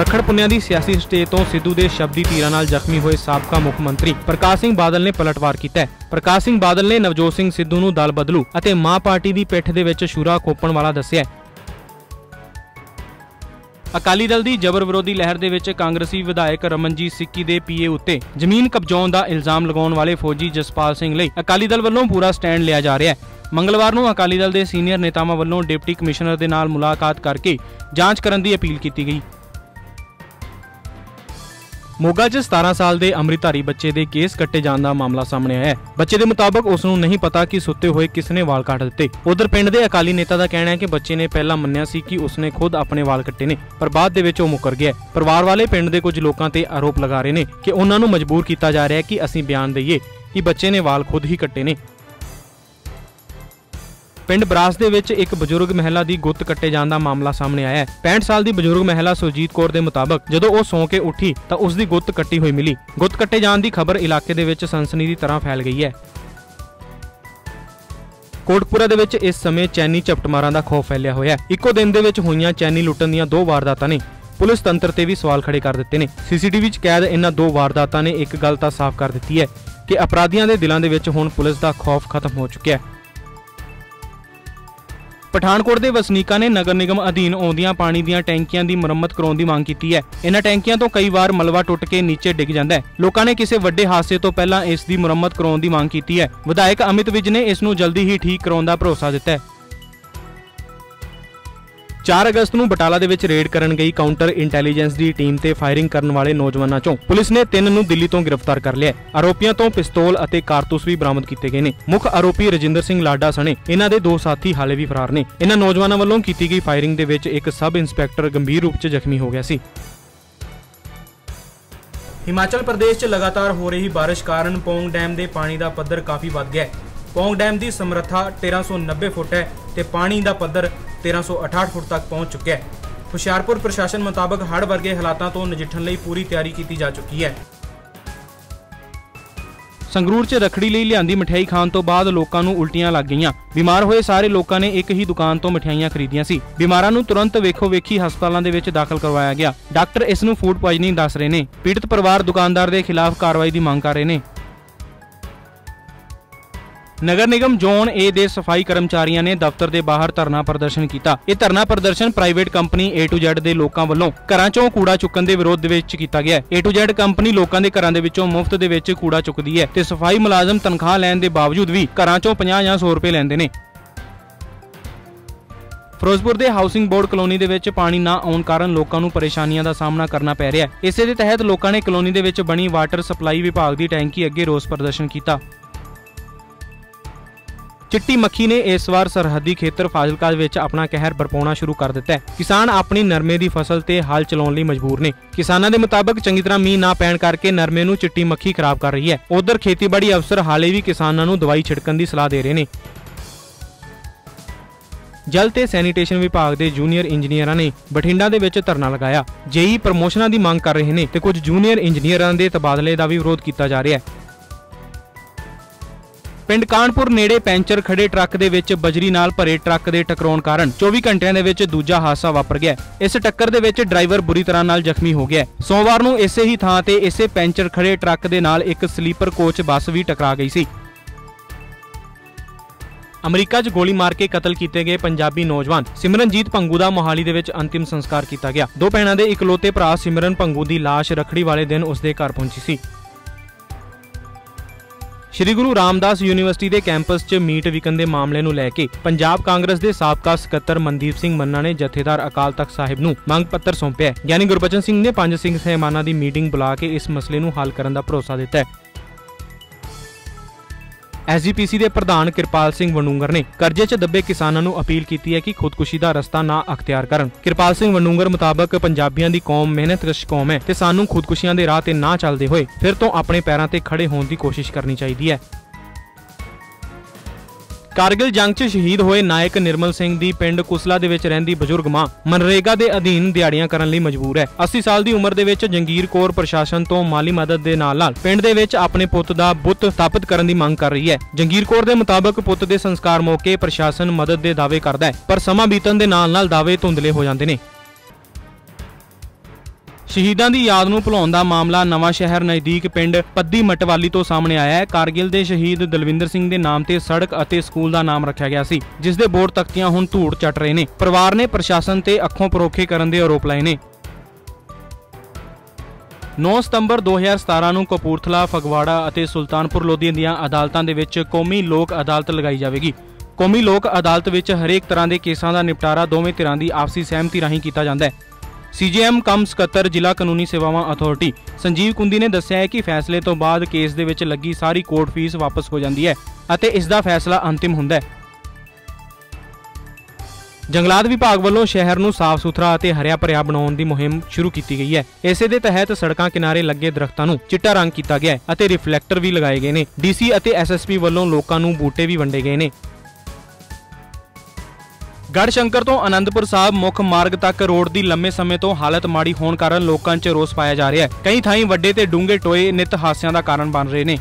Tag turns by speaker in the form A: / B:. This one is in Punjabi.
A: ਰੱਖੜ ਪੁੰਨਿਆ ਦੀ ਸਿਆਸੀ ਸਟੇਜ ਤੋਂ ਸਿੱਧੂ ਦੇ ਸ਼ਬਦੀ ਤੀਰਾਂ ਨਾਲ ਜ਼ਖਮੀ ਹੋਏ ਸਾਬਕਾ ਮੁੱਖ ਮੰਤਰੀ ਪ੍ਰਕਾਸ਼ ਸਿੰਘ ਬਾਦਲ ਨੇ ਪਲਟਵਾਰ ਕੀਤਾ ਪ੍ਰਕਾਸ਼ ਸਿੰਘ ਬਾਦਲ ਨੇ ਨਵਜੋਤ ਸਿੰਘ ਸਿੱਧੂ ਨੂੰ ਦਲ ਬਦਲੂ ਅਤੇ ਮਾਂ ਪਾਰਟੀ ਦੀ ਪਿੱਠ ਦੇ ਵਿੱਚ ਸ਼ੂਰਾ ਖੋਪਣ ਵਾਲਾ ਦੱਸਿਆ ਅਕਾਲੀ ਦਲ ਦੀ ਜ਼ਬਰ ਵਿਰੋਧੀ ਲਹਿਰ ਦੇ ਵਿੱਚ ਕਾਂਗਰਸੀ ਵਿਧਾਇਕ ਰਮਨਜੀਤ ਸਿੱਕੀ ਦੇ ਪੀਏ ਉੱਤੇ ਜ਼ਮੀਨ ਕਬਜ਼ਾਉਣ ਦਾ ਇਲਜ਼ਾਮ ਲਗਾਉਣ ਵਾਲੇ ਫੌਜੀ ਜਸਪਾਲ ਸਿੰਘ ਲਈ ਅਕਾਲੀ ਦਲ ਵੱਲੋਂ ਪੂਰਾ ਸਟੈਂਡ ਲਿਆ ਜਾ ਰਿਹਾ ਹੈ। ਮੰਗਲਵਾਰ ਨੂੰ ਅਕਾਲੀ ਦਲ ਦੇ ਸੀਨੀਅਰ ਨੇਤਾਵਾਂ ਵੱਲੋਂ ਡਿਪਟੀ ਕਮਿਸ਼ਨਰ ਦੇ ਨਾਲ ਮੁਲਾਕਾਤ ਕਰਕੇ ਜਾਂਚ ਕਰਨ ਦੀ ਅਪੀਲ ਕੀਤੀ ਗਈ। ਮੋਗਾ 'ਚ 17 ਸਾਲ ਦੇ ਅੰਮ੍ਰਿਤਧਾਰੀ ਬੱਚੇ ਦੇ ਕੇਸ ਕੱਟੇ ਜਾਣ ਦਾ ਮਾਮਲਾ ਸਾਹਮਣੇ ਆਇਆ ਹੈ। ਬੱਚੇ ਦੇ ਮੁਤਾਬਕ ਉਸ ਨੂੰ ਨਹੀਂ ਪਤਾ ਕਿ ਸੁੱਤੇ ਹੋਏ ਕਿਸ ਨੇ ਵਾਲ ਕੱਟ ਦਿੱਤੇ। ਉਧਰ ਪਿੰਡ ਦੇ ਅਕਾਲੀ ਨੇਤਾ ਦਾ ਕਹਿਣਾ ਹੈ ਕਿ ਬੱਚੇ ਨੇ ਪਹਿਲਾਂ ਮੰਨਿਆ ਸੀ ਕਿ ਉਸਨੇ ਖੁਦ ਆਪਣੇ ਵਾਲ ਕੱਟੇ ਨੇ, ਪਰ ਬਾਅਦ ਦੇ ਵਿੱਚ ਉਹ ਮੁਕਰ ਗਿਆ ਪਰਿਵਾਰ ਵਾਲੇ ਪਿੰਡ ਦੇ ਕੁਝ ਲੋਕਾਂ ਤੇ ਆਰੋਪ ਲਗਾ ਰਹੇ ਨੇ ਕਿ ਉਹਨਾਂ ਨੂੰ ਮਜਬੂਰ ਕੀਤਾ ਜਾ ਰਿਹਾ ਹੈ ਕਿ ਅਸੀਂ ਬਿਆਨ ਦਈਏ ਕਿ ਬੱਚੇ ਨੇ ਵਾਲ ਖੁਦ ਹੀ ਕੱਟੇ ਨੇ। ਪਿੰਡ ਬਰਾਸ ਦੇ ਵਿੱਚ ਇੱਕ ਬਜ਼ੁਰਗ ਮਹਿਲਾ ਦੀ ਗੁੱਤ ਕੱਟੇ ਜਾਣ ਦਾ ਮਾਮਲਾ ਸਾਹਮਣੇ ਆਇਆ ਹੈ। 65 ਸਾਲ ਦੀ ਬਜ਼ੁਰਗ ਮਹਿਲਾ ਸੁਰਜੀਤ ਕੌਰ ਦੇ ਮੁਤਾਬਕ ਜਦੋਂ ਉਹ ਸੌਂ ਕੇ ਉੱਠੀ ਤਾਂ ਉਸ ਦੀ ਗੁੱਤ ਕੱਟੀ ਹੋਈ ਮਿਲੀ। ਗੁੱਤ ਕੱਟੇ ਜਾਣ ਦੀ ਖਬਰ ਇਲਾਕੇ ਦੇ ਵਿੱਚ ਸਨਸਨੀ ਦੀ ਤਰ੍ਹਾਂ ਫੈਲ ਗਈ ਹੈ। ਕੋਟਪੁਰਾ ਦੇ ਵਿੱਚ ਇਸ ਸਮੇਂ ਚੈਨੀ ਝਪਟਮਾਰਾਂ ਦਾ ਖੌਫ ਫੈਲਿਆ ਹੋਇਆ ਹੈ। ਇੱਕੋ ਦਿਨ ਦੇ ਵਿੱਚ ਹੋਈਆਂ ਚੈਨੀ ਲੁੱਟਣ ਦੀਆਂ ਦੋ ਵਾਰਦਾਤਾਂ ਨੇ। ਪੁਲਿਸ ਤੰਤਰ ਤੇ ਵੀ ਸਵਾਲ ਖੜੇ ਕਰ ਦਿੱਤੇ ਨੇ। ਸੀਸੀਟੀਵੀ 'ਚ ਕੈਦ ਇਹਨਾਂ ਦੋ ਵਾਰਦਾਤਾਂ ਨੇ ਇੱਕ ਗੱਲ ਤਾਂ ਸਾਫ਼ ਕਰ ਦਿੱਤੀ ਹੈ ਕਿ ਅਪਰਾਧੀਆਂ ਦੇ ਦਿਲਾਂ ਦੇ ਵਿੱਚ ਹੁਣ ਪੁਲਿਸ ਦਾ ਖੌਫ ਖਤਮ ਹੋ ਚੁੱਕਿਆ ਹੈ। ਪਠਾਨਕੋਟ ਦੇ ਵਸਨੀਕਾਂ ਨੇ ਨਗਰ ਨਿਗਮ ਅਧੀਨ ਆਉਂਦੀਆਂ ਪਾਣੀ ਦੀਆਂ ਟੈਂਕੀਆਂ ਦੀ ਮੁਰੰਮਤ ਕਰਾਉਣ ਦੀ ਮੰਗ ਕੀਤੀ ਹੈ। ਇਹਨਾਂ ਟੈਂਕੀਆਂ ਤੋਂ ਕਈ ਵਾਰ ਮਲਵਾ ਟੁੱਟ ਕੇ ਨੀਚੇ ਡਿੱਗ ਜਾਂਦਾ ਹੈ। ਲੋਕਾਂ ਨੇ ਕਿਸੇ ਵੱਡੇ ਹਾਦਸੇ ਤੋਂ ਪਹਿਲਾਂ ਇਸ ਦੀ ਮੁਰੰਮਤ ਕਰਾਉਣ ਦੀ ਮੰਗ ਕੀਤੀ ਹੈ। ਵਿਧਾਇਕ ਅਮਿਤ ਵਿਜ ਨੇ ਇਸ ਨੂੰ ਜਲਦੀ ਹੀ ਠੀਕ ਕਰਾਉਣ ਦਾ ਭਰੋਸਾ ਦਿੱਤਾ ਹੈ। 4 ਅਗਸਤ ਨੂੰ ਬਟਾਲਾ ਦੇ ਵਿੱਚ ਰੇਡ ਕਰਨ ਗਈ ਕਾਊਂਟਰ ਇੰਟੈਲੀਜੈਂਸ ਦੀ ਟੀਮ ਤੇ ਫਾਇਰਿੰਗ ਕਰਨ ਵਾਲੇ ਨੌਜਵਾਨਾਂ ਚੋਂ ਪੁਲਿਸ ਨੇ ਤਿੰਨ ਨੂੰ ਦਿੱਲੀ ਤੋਂ ਗ੍ਰਿਫਤਾਰ ਕਰ ਲਿਆ ਆਰੋਪੀਆਂ ਤੋਂ ਪਿਸਤੌਲ ਅਤੇ ਕਾਰਤੂਸ ਵੀ ਬਰਾਮਦ ਕੀਤੇ ਗਏ ਨੇ। ਮੁੱਖ ਆਰੋਪੀ ਰਜਿੰਦਰ ਸਿੰਘ ਲਾਡਾ ਸਣੇ, ਇਹਨਾਂ ਦੇ ਦੋ ਸਾਥੀ ਹਾਲੇ ਵੀ ਫਰਾਰ ਨੇ। ਇਹਨਾਂ ਨੌਜਵਾਨਾਂ ਵੱਲੋਂ ਕੀਤੀ ਗਈ ਫਾਇਰਿੰਗ ਦੇ ਵਿੱਚ ਇੱਕ ਸਬ ਇੰਸਪੈਕਟਰ ਗੰਭੀਰ ਰੂਪ 'ਚ ਜ਼ਖਮੀ ਹੋ ਗਿਆ ਸੀ। ਹਿਮਾਚਲ ਪ੍ਰਦੇਸ਼ 'ਚ ਲਗਾਤਾਰ ਹੋ ਰਹੀ ਬਾਰਿਸ਼ ਕਾਰਨ ਪੌਂਗ ਡੈਮ ਦੇ ਪਾਣੀ ਦਾ ਪੱਧਰ ਕਾਫੀ ਵੱਧ ਗਿਆ ਹੈ। ਪੌਂਗ ਡੈਮ ਦੀ ਸਮਰੱਥਾ 1390 ਫੁੱਟ ਹੈ ਤੇ ਪਾਣੀ ਦਾ ਪੱਧਰ 1368 ਫੁੱਟ ਤੱਕ ਪਹੁੰਚ ਚੁੱਕਿਆ ਹੈ। ਹੁਸ਼ਿਆਰਪੁਰ ਪ੍ਰਸ਼ਾਸਨ ਮੁਤਾਬਕ ਹੜ੍ਹ ਵਰਗੇ ਹਾਲਾਤਾਂ ਤੋਂ ਨਜਿੱਠਣ ਲਈ ਪੂਰੀ ਤਿਆਰੀ ਕੀਤੀ ਜਾ ਚੁੱਕੀ ਹੈ। ਸੰਗਰੂਰ 'ਚ ਰਖੜੀ ਲਈ ਲਿਆਂਦੀ ਮਠਿਆਈ ਖਾਣ ਤੋਂ ਬਾਅਦ ਲੋਕਾਂ ਨੂੰ ਉਲਟੀਆਂ ਲੱਗ ਗਈਆਂ। ਬਿਮਾਰ ਹੋਏ ਸਾਰੇ ਲੋਕਾਂ ਨੇ ਇੱਕ ਹੀ ਦੁਕਾਨ ਤੋਂ ਮਠਿਆਈਆਂ ਖਰੀਦੀਆਂ ਸੀ। ਬਿਮਾਰਾਂ ਨੂੰ ਤੁਰੰਤ ਵੇਖੋ ਵੇਖੀ ਹਸਪਤਾਲਾਂ ਦੇ ਵਿੱਚ ਦਾਖਲ ਕਰਵਾਇਆ ਗਿਆ। ਡਾਕਟਰ ਇਸ ਨੂੰ ਫੂਡ ਪੋਇਜ਼ਨਿੰਗ ਦੱਸ ਰਹੇ ਨੇ। ਪੀੜਤ ਪਰਿਵਾਰ ਦੁਕਾਨਦਾਰ ਦੇ ਖਿਲਾਫ ਕਾਰਵਾਈ ਦੀ ਮੰਗ ਕਰ ਰਹੇ ਨੇ। ਨਗਰ ਨਿਗਮ ਜ਼ੋਨ ਏ ਦੇ ਸਫ਼ਾਈ ਕਰਮਚਾਰੀਆਂ ਨੇ ਦਫ਼ਤਰ ਦੇ ਬਾਹਰ ਧਰਨਾ ਪ੍ਰਦਰਸ਼ਨ ਕੀਤਾ। ਇਹ ਧਰਨਾ ਪ੍ਰਦਰਸ਼ਨ private company A to Z ਦੇ ਲੋਕਾਂ ਵੱਲੋਂ ਘਰਾਂ 'ਚੋਂ ਕੂੜਾ ਚੁੱਕਣ ਦੇ ਵਿਰੋਧ ਵਿੱਚ ਕੀਤਾ ਗਿਆ ਹੈ। A to Z ਕੰਪਨੀ ਲੋਕਾਂ ਦੇ ਘਰਾਂ ਦੇ ਵਿੱਚੋਂ ਮੁਫਤ ਦੇ ਵਿੱਚ ਕੂੜਾ ਚੁੱਕਦੀ ਹੈ ਤੇ ਸਫ਼ਾਈ ਮੁਲਾਜ਼ਮ ਤਨਖਾਹ ਲੈਣ ਦੇ ਬਾਵਜੂਦ ਵੀ ਘਰਾਂ 'ਚੋਂ 50 ਜਾਂ 100 ਰੁਪਏ ਲੈਂਦੇ ਨੇ। ਫਿਰੋਜ਼ਪੁਰ ਦੇ ਹਾਊਸਿੰਗ ਬੋਰਡ ਕਲੋਨੀ ਦੇ ਵਿੱਚ ਪਾਣੀ ਨਾ ਆਉਣ ਕਾਰਨ ਲੋਕਾਂ ਨੂੰ ਪਰੇਸ਼ਾਨੀਆਂ ਦਾ ਸਾਹਮਣਾ ਕਰਨਾ ਪੈ ਰਿਹਾ ਹੈ। ਇਸੇ ਦੇ ਤਹਿਤ ਲੋਕਾਂ ਨੇ ਕਲੋਨੀ ਦੇ ਵਿੱਚ ਬਣੀ ਵਾਟਰ ਸਪਲਾਈ ਵਿਭਾਗ ਦੀ ਟੈਂਕੀ ਅੱਗੇ ਰੋਸ ਪ੍ਰਦਰਸ਼ਨ ਕੀਤਾ। ਚਿੱਟੀ ਮੱਖੀ ਨੇ ਇਸ ਵਾਰ ਸਰਹੱਦੀ ਖੇਤਰ ਫਾਜ਼ਿਲਕਾ ਵਿੱਚ ਆਪਣਾ ਕਹਿਰ ਬਰਪਾਉਣਾ ਸ਼ੁਰੂ ਕਰ ਦਿੱਤਾ ਹੈ। ਕਿਸਾਨ ਆਪਣੀ ਨਰਮੇ ਦੀ ਫਸਲ ਤੇ ਹਲ ਚਲਾਉਣ ਲਈ ਮਜਬੂਰ ਨੇ। ਕਿਸਾਨਾਂ ਦੇ ਮੁਤਾਬਕ ਚੰਗੀ ਤਰ੍ਹਾਂ ਮੀਂਹ ਨਾ ਪੈਣ ਕਰਕੇ ਨਰਮੇ ਨੂੰ ਚਿੱਟੀ ਮੱਖੀ ਖਰਾਬ ਕਰ ਰਹੀ ਹੈ। ਉਧਰ ਖੇਤੀਬਾੜੀ ਅਫਸਰ ਹਾਲੇ ਵੀ ਕਿਸਾਨਾਂ ਨੂੰ ਦਵਾਈ ਛਿੜਕਣ ਦੀ ਸਲਾਹ ਦੇ ਰਹੇ ਨੇ। ਜਲ ਤੇ ਸੈਨੀਟੇਸ਼ਨ ਵਿਭਾਗ ਦੇ ਜੂਨੀਅਰ ਇੰਜੀਨੀਅਰਾਂ ਨੇ ਬਠਿੰਡਾ ਦੇ ਵਿੱਚ ਧਰਨਾ ਲਗਾਇਆ। ਜੇਈ ਪ੍ਰਮੋਸ਼ਨਾਂ ਦੀ ਮੰਗ ਕਰ ਰਹੇ ਨੇ ਤੇ ਕੁਝ ਜੂਨੀਅਰ ਇੰਜੀਨੀਅਰਾਂ ਦੇ ਤਬਾਦਲੇ ਦਾ ਵੀ ਵਿਰੋਧ ਕੀਤਾ ਜਾ ਰਿਹਾ ਹੈ। ਪਿੰਡ ਕਾਨਪੁਰ ਨੇੜੇ ਪੈਂਚਰ ਖੜੇ ਟਰੱਕ ਦੇ ਵਿੱਚ ਬਜਰੀ ਨਾਲ ਭਰੇ ਟਰੱਕ ਦੇ ਟਕਰਾਉਣ ਕਾਰਨ 24 ਘੰਟਿਆਂ ਦੇ ਵਿੱਚ ਦੂਜਾ ਹਾਦਸਾ ਵਾਪਰ ਗਿਆ ਇਸ ਟੱਕਰ ਦੇ ਵਿੱਚ ਡਰਾਈਵਰ ਬੁਰੀ ਤਰ੍ਹਾਂ ਨਾਲ ਜ਼ਖਮੀ ਹੋ ਗਿਆ ਸੋਮਵਾਰ ਨੂੰ ਇਸੇ ਹੀ ਥਾਂ ਤੇ ਇਸੇ ਪੈਂਚਰ ਖੜੇ ਟਰੱਕ ਦੇ ਨਾਲ ਇੱਕ ਸਲੀਪਰ ਕੋਚ ਬੱਸ ਵੀ ਟਕਰਾ ਗਈ ਸੀ। ਅਮਰੀਕਾ 'ਚ ਗੋਲੀ ਮਾਰ ਕੇ ਕਤਲ ਕੀਤੇ ਗਏ ਪੰਜਾਬੀ ਨੌਜਵਾਨ ਸਿਮਰਨਜੀਤ ਭੰਗੂ ਦਾ ਮੋਹਾਲੀ ਦੇ ਵਿੱਚ ਅੰਤਿਮ ਸੰਸਕਾਰ ਕੀਤਾ ਗਿਆ। ਦੋ ਭੈਣਾਂ ਦੇ ਇਕਲੌਤੇ ਭਰਾ ਸਿਮਰਨ ਭੰਗੂ ਦੀ ਲਾਸ਼ ਰਖੜੀ ਵਾਲੇ ਦਿਨ ਉਸਦੇ ਘਰ ਪਹੁੰਚੀ ਸੀ। ਸ਼੍ਰੀ ਗੁਰੂ ਰਾਮਦਾਸ ਯੂਨੀਵਰਸਿਟੀ ਦੇ ਕੈਂਪਸ 'ਚ ਮੀਟ ਵਿਕਣ ਦੇ ਮਾਮਲੇ ਨੂੰ ਲੈ ਕੇ ਪੰਜਾਬ ਕਾਂਗਰਸ ਦੇ ਸਾਬਕਾ ਸਕੱਤਰ ਮਨਦੀਪ ਸਿੰਘ ਮੰਨਾ ਨੇ ਜਥੇਦਾਰ ਅਕਾਲ ਤਖਤ ਸਾਹਿਬ ਨੂੰ ਮੰਗ ਪੱਤਰ ਸੌਂਪਿਆ ਗਿਆਨੀ ਗੁਰਬਚਨ ਸਿੰਘ ਨੇ ਪੰਜ ਸਿੰਘ ਸਹਿਮਾਨਾਂ ਦੀ ਮੀਟਿੰਗ ਬੁਲਾ ਕੇ ਇਸ ਮਸਲੇ ਨੂੰ ਹੱਲ ਕਰਨ ਦਾ ਭਰੋਸਾ ਦਿੱਤਾ ਹੈ। ਐਸਜੀਪੀਸੀ ਦੇ ਪ੍ਰਧਾਨ ਕਿਰਪਾਲ ਸਿੰਘ ਵਣੂੰਗਰ ਨੇ ਕਰਜ਼ੇ 'ਚ ਦੱਬੇ ਕਿਸਾਨਾਂ ਨੂੰ ਅਪੀਲ ਕੀਤੀ ਹੈ ਕਿ ਖੁਦਕੁਸ਼ੀ ਦਾ ਰਸਤਾ ਨਾ ਅਖਤਿਆਰ ਕਰਨ। ਕਿਰਪਾਲ ਸਿੰਘ ਵਣੂੰਗਰ ਮੁਤਾਬਕ ਪੰਜਾਬੀਆਂ ਦੀ ਕੌਮ ਮਿਹਨਤਕਸ਼ ਕੌਮ ਹੈ ਤੇ ਸਾਨੂੰ ਖੁਦਕੁਸ਼ੀਆਂ ਦੇ ਰਾਹ ਤੇ ਨਾ ਚੱਲਦੇ ਹੋਏ ਫਿਰ ਤੋਂ ਆਪਣੇ ਪੈਰਾਂ ਤੇ ਖੜੇ ਹੋਣ ਦੀ ਕੋਸ਼ਿਸ਼ ਕਰਨੀ ਚਾਹੀਦੀ ਹੈ। ਕਾਰਗਿਲ ਜੰਗ 'ਚ ਸ਼ਹੀਦ ਹੋਏ ਨਾਇਕ ਨਿਰਮਲ ਸਿੰਘ ਦੀ ਪਿੰਡ ਕੁਸਲਾ ਦੇ ਵਿੱਚ ਰਹਿੰਦੀ ਬਜ਼ੁਰਗ ਮਾਂ ਮਨਰੇਗਾ ਦੇ ਅਧੀਨ ਦਿਹਾੜੀਆਂ ਕਰਨ ਲਈ ਮਜਬੂਰ ਹੈ। 80 ਸਾਲ ਦੀ ਉਮਰ ਦੇ ਵਿੱਚ ਜੰਗੀਰ ਕੌਰ ਪ੍ਰਸ਼ਾਸਨ ਤੋਂ ਮਾਲੀ ਮਦਦ ਦੇ ਨਾਲ-ਨਾਲ ਪਿੰਡ ਦੇ ਵਿੱਚ ਆਪਣੇ ਪੁੱਤ ਦਾ ਬੁੱਤ ਸਥਾਪਿਤ ਕਰਨ ਦੀ ਮੰਗ ਕਰ ਰਹੀ ਹੈ। ਜੰਗੀਰ ਕੌਰ ਦੇ ਮੁਤਾਬਕ ਪੁੱਤ ਦੇ ਸੰਸਕਾਰ ਮੌਕੇ ਪ੍ਰਸ਼ਾਸਨ ਮਦਦ ਦੇ ਦਾਅਵੇ ਕਰਦਾ ਹੈ, ਪਰ ਸਮਾਂ ਬੀਤਣ ਦੇ ਨਾਲ-ਨਾਲ ਦਾਅਵੇ ਧੁੰਦਲੇ ਹੋ ਜਾਂਦੇ ਨੇ। ਸ਼ਹੀਦਾਂ ਦੀ ਯਾਦ ਨੂੰ ਭੁਲਾਉਣ ਦਾ ਮਾਮਲਾ ਨਵਾਂ ਸ਼ਹਿਰ ਨਜ਼ਦੀਕ ਪਿੰਡ ਪੱਦੀ ਮਟਵਾਲੀ ਤੋਂ ਸਾਹਮਣੇ ਆਇਆ ਹੈ। ਕਾਰਗਿਲ ਦੇ ਸ਼ਹੀਦ ਦਲਵਿੰਦਰ ਸਿੰਘ ਦੇ ਨਾਮ ਤੇ ਸੜਕ ਅਤੇ ਸਕੂਲ ਦਾ ਨਾਮ ਰੱਖਿਆ ਗਿਆ ਸੀ, ਜਿਸ ਦੇ ਬੋਰਡ ਤਖਤੀਆਂ ਹੁਣ ਧੂੜ ਚੱਟ ਰਹੇ ਨੇ। ਪਰਿਵਾਰ ਨੇ ਪ੍ਰਸ਼ਾਸਨ ਤੇ ਅੱਖੋਂ ਪਰੋਖੇ ਕਰਨ ਦੇ ਆਰੋਪ ਲਾਏ ਨੇ। 9 ਸਤੰਬਰ 2017 ਨੂੰ ਕਪੂਰਥਲਾ, ਫਗਵਾੜਾ ਅਤੇ ਸੁਲਤਾਨਪੁਰ ਲੋਧੀ ਦੀਆਂ ਅਦਾਲਤਾਂ ਦੇ ਵਿੱਚ ਕੌਮੀ ਲੋਕ ਅਦਾਲਤ ਲਗਾਈ ਜਾਵੇਗੀ। ਕੌਮੀ ਲੋਕ ਅਦਾਲਤ ਵਿੱਚ ਹਰੇਕ ਤਰ੍ਹਾਂ ਦੇ ਕੇਸਾਂ ਦਾ ਨਿਪਟਾਰਾ ਦੋਵੇਂ ਧਿਰਾਂ ਦੀ ਆਪਸੀ ਸਹਿਮਤੀ ਰਾਹੀਂ ਕੀਤਾ ਜਾਂਦਾ ਹੈ। ਸੀਜੀਐਮ ਕਮ ਸਕੱਤਰ ਜ਼ਿਲ੍ਹਾ ਕਾਨੂੰਨੀ ਸੇਵਾਵਾਂ ਅਥਾਰਟੀ ਸੰਜੀਵ ਕੁੰਦੀ ਨੇ ਦੱਸਿਆ ਹੈ ਕਿ ਫੈਸਲੇ ਤੋਂ ਬਾਅਦ ਕੇਸ ਦੇ ਵਿੱਚ ਲੱਗੀ ਸਾਰੀ ਕੋਰਟ ਫੀਸ ਵਾਪਸ ਹੋ ਜਾਂਦੀ ਹੈ ਅਤੇ ਇਸ ਦਾ ਫੈਸਲਾ ਅੰਤਿਮ ਹੁੰਦਾ ਹੈ। ਜੰਗਲਾਤ ਵਿਭਾਗ ਵੱਲੋਂ ਸ਼ਹਿਰ ਨੂੰ ਸਾਫ਼ ਸੁਥਰਾ ਅਤੇ ਹਰਿਆ ਭਰਿਆ ਬਣਾਉਣ ਦੀ ਮੁਹਿੰਮ ਸ਼ੁਰੂ ਕੀਤੀ ਗਈ ਹੈ। ਇਸੇ ਦੇ ਤਹਿਤ ਸੜਕਾਂ ਕਿਨਾਰੇ ਲੱਗੇ ਦਰਖਤਾਂ ਨੂੰ ਚਿੱਟਾ ਰੰਗ ਕੀਤਾ ਗਿਆ ਹੈ ਅਤੇ ਰਿਫਲੈਕਟਰ ਵੀ ਲਗਾਏ ਗਏ ਨੇ। ਡੀਸੀ ਅਤੇ ਐਸਐਸਪੀ ਵੱਲੋਂ ਲੋਕਾਂ ਨੂੰ ਬੂਟੇ ਵੀ ਵੰਡੇ ਗਏ ਨੇ। ਗੜਸ਼ੰਕਰ ਤੋਂ ਆਨੰਦਪੁਰ ਸਾਹਿਬ ਮੁੱਖ ਮਾਰਗ ਤੱਕ ਰੋਡ ਦੀ ਲੰਮੇ ਸਮੇਂ ਤੋਂ ਹਾਲਤ ਮਾੜੀ ਹੋਣ ਕਾਰਨ ਲੋਕਾਂ 'ਚ ਰੋਸ ਪਾਇਆ ਜਾ ਰਿਹਾ ਹੈ। ਕਈ ਥਾਈਂ ਵੱਡੇ ਤੇ ਡੂੰਘੇ ਟੋਏ ਨਿਤ ਹਾਸਿਆਂ ਦਾ ਕਾਰਨ ਬਣ ਰਹੇ ਨੇ।